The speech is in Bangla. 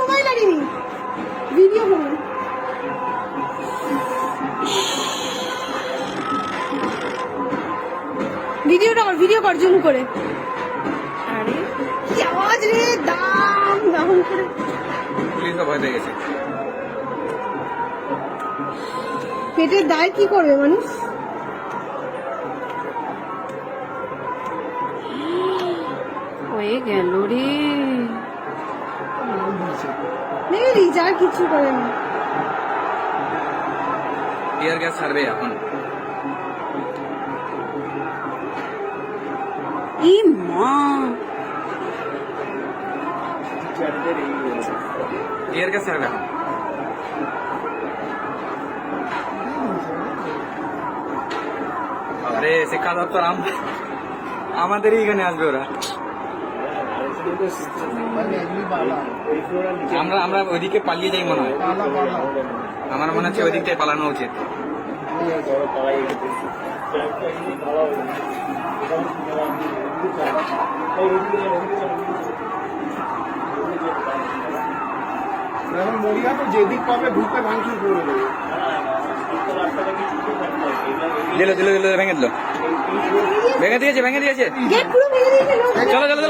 মোবাইল আনিনি ভিডিও করুন ভিডিওটা কর ভিডিও কর জুম করে। আরে? কি আওয়াজ রে? দাম দাম করে। পুলিশও ভয় পেয়ে গেছে। পেটের দায় কি করবে মানুষ? হয়ে গেল রে। দিয়েছে কিছু করে না টিয়ার গ্যাস ছাড়বে এখন। ই মা। টিয়ার গ্যাস ছাড়বে এখন। আরে শিক্ষা দপ্তর আম- আমাদেরই এখানে আসবে ওরা। আমরা আমরা ওইদিকে পালিয়ে যাই মনে হয়। আমার মনে হচ্ছে ওইদিক থেকে পালানো উচিত। এখন মরিয়া তো যেদিক পাবে ঢুকে ভাঙচুর করে দেবে। দিল দিল দিল ভেঙে দিল। ভেঙে দিয়েছে ভেঙে দিয়েছে। চলো চলো।